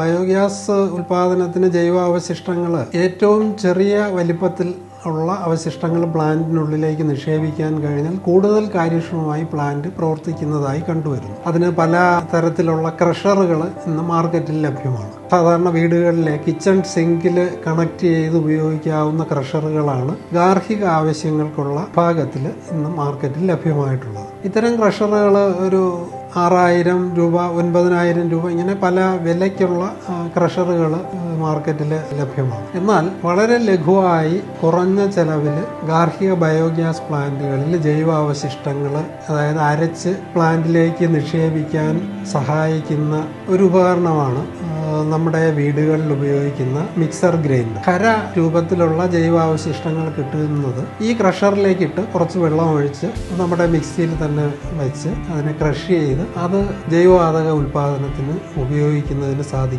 Biogas ഉൽപാദനത്തിന് ജൈവ അവശിഷ്ടങ്ങൾ ഏറ്റവും ചെറിയ വലിപ്പത്തിൽ ഉള്ള അവശിഷ്ടങ്ങൾ പ്ലാന്റിനുള്ളിലേക്ക് നിക്ഷേപിക്കാൻ കഴിഞ്ഞാൽ കൂടുതൽ കാര്യക്ഷമമായി പ്ലാന്റ് പ്രവർത്തിക്കുന്നതായി കണ്ടുവരുന്നു. അതിന് പല തരത്തിലുള്ള ക്രഷറുകൾ ഇന്ന് മാർക്കറ്റിൽ ലഭ്യമാണ്. സാധാരണ വീടുകളിലെ കിച്ചൺ സിങ്കിൽ കണക്ട് ചെയ്ത് ഉപയോഗിക്കാവുന്ന ക്രഷറുകളാണ് ഗാർഹിക ആവശ്യങ്ങൾക്കുള്ള ഭാഗത്തിൽ ഇന്ന് മാർക്കറ്റിൽ ലഭ്യമായിട്ടുള്ളത്. ഇത്തരം ക്രഷറുകൾ ഒരു ആറായിരം രൂപ ഒൻപതിനായിരം രൂപ ഇങ്ങനെ പല വിലയ്ക്കുള്ള ക്രഷറുകൾ മാർക്കറ്റിൽ ലഭ്യമാണ്. എന്നാൽ വളരെ ലഘുവായി കുറഞ്ഞ ചെലവിൽ ഗാർഹിക ബയോഗ്യാസ് പ്ലാന്റുകളിൽ ജൈവാവശിഷ്ടങ്ങൾ അതായത് അരച്ച് പ്ലാന്റിലേക്ക് നിക്ഷേപിക്കാൻ സഹായിക്കുന്ന ഒരു ഉപകരണമാണ് നമ്മുടെ വീടുകളിൽ ഉപയോഗിക്കുന്ന മിക്സർ ഗ്രൈൻഡർ. കര രൂപത്തിലുള്ള ജൈവാവശിഷ്ടങ്ങൾ കിട്ടുന്നത് ഈ ക്രഷറിലേക്ക് ഇട്ട് കുറച്ച് വെള്ളം ഒഴിച്ച് നമ്മുടെ മിക്സിയിൽ തന്നെ വെച്ച് അതിനെ ക്രഷ് ചെയ്ത് അത് ജൈവവാതക ഉൽപാദനത്തിന് ഉപയോഗിക്കുന്നതിന് സാധിക്കും.